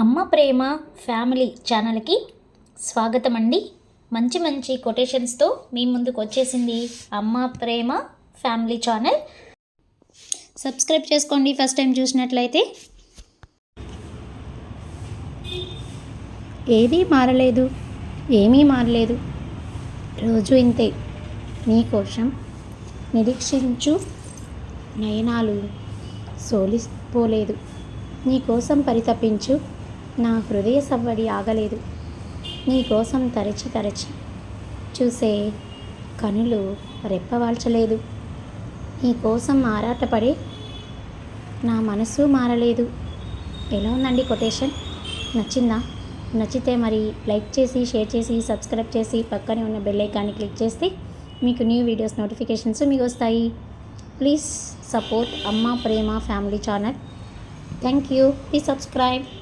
అమ్మ ప్రేమ ఫ్యామిలీ ఛానల్కి స్వాగతం అండి మంచి మంచి కొటేషన్స్తో మీ ముందుకు వచ్చేసింది Amma Prema family channel. Subscribe చేసుకోండి ఫస్ట్ టైం చూసినట్లయితే. ఏదీ మారలేదు ఏమీ మారలేదు. రోజు ఇంతే. నీకోసం నిరీక్షించు నయనాలు సోలిపోలేదు. నీకోసం పరితపించు నా హృదయ సవ్వడి ఆగలేదు. నీకోసం తరచి తరచి చూసే కనులు రెప్పవాల్చలేదు. నీకోసం ఆరాటపడే నా మనసు మారలేదు. ఎలా ఉందండి కొటేషన్? నచ్చిందా? నచ్చితే మరి లైక్ చేసి షేర్ చేసి సబ్స్క్రైబ్ చేసి పక్కనే ఉన్న బెల్ ఐకాన్ని క్లిక్ చేస్తే మీకు న్యూ వీడియోస్ నోటిఫికేషన్స్ మీకు వస్తాయి. Please support Amma Prema family channel. Thank you. Please subscribe.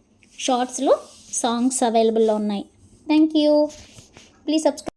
షార్ట్స్లో సాంగ్స్ అవైలబుల్లో ఉన్నాయి. Thank you please subscribe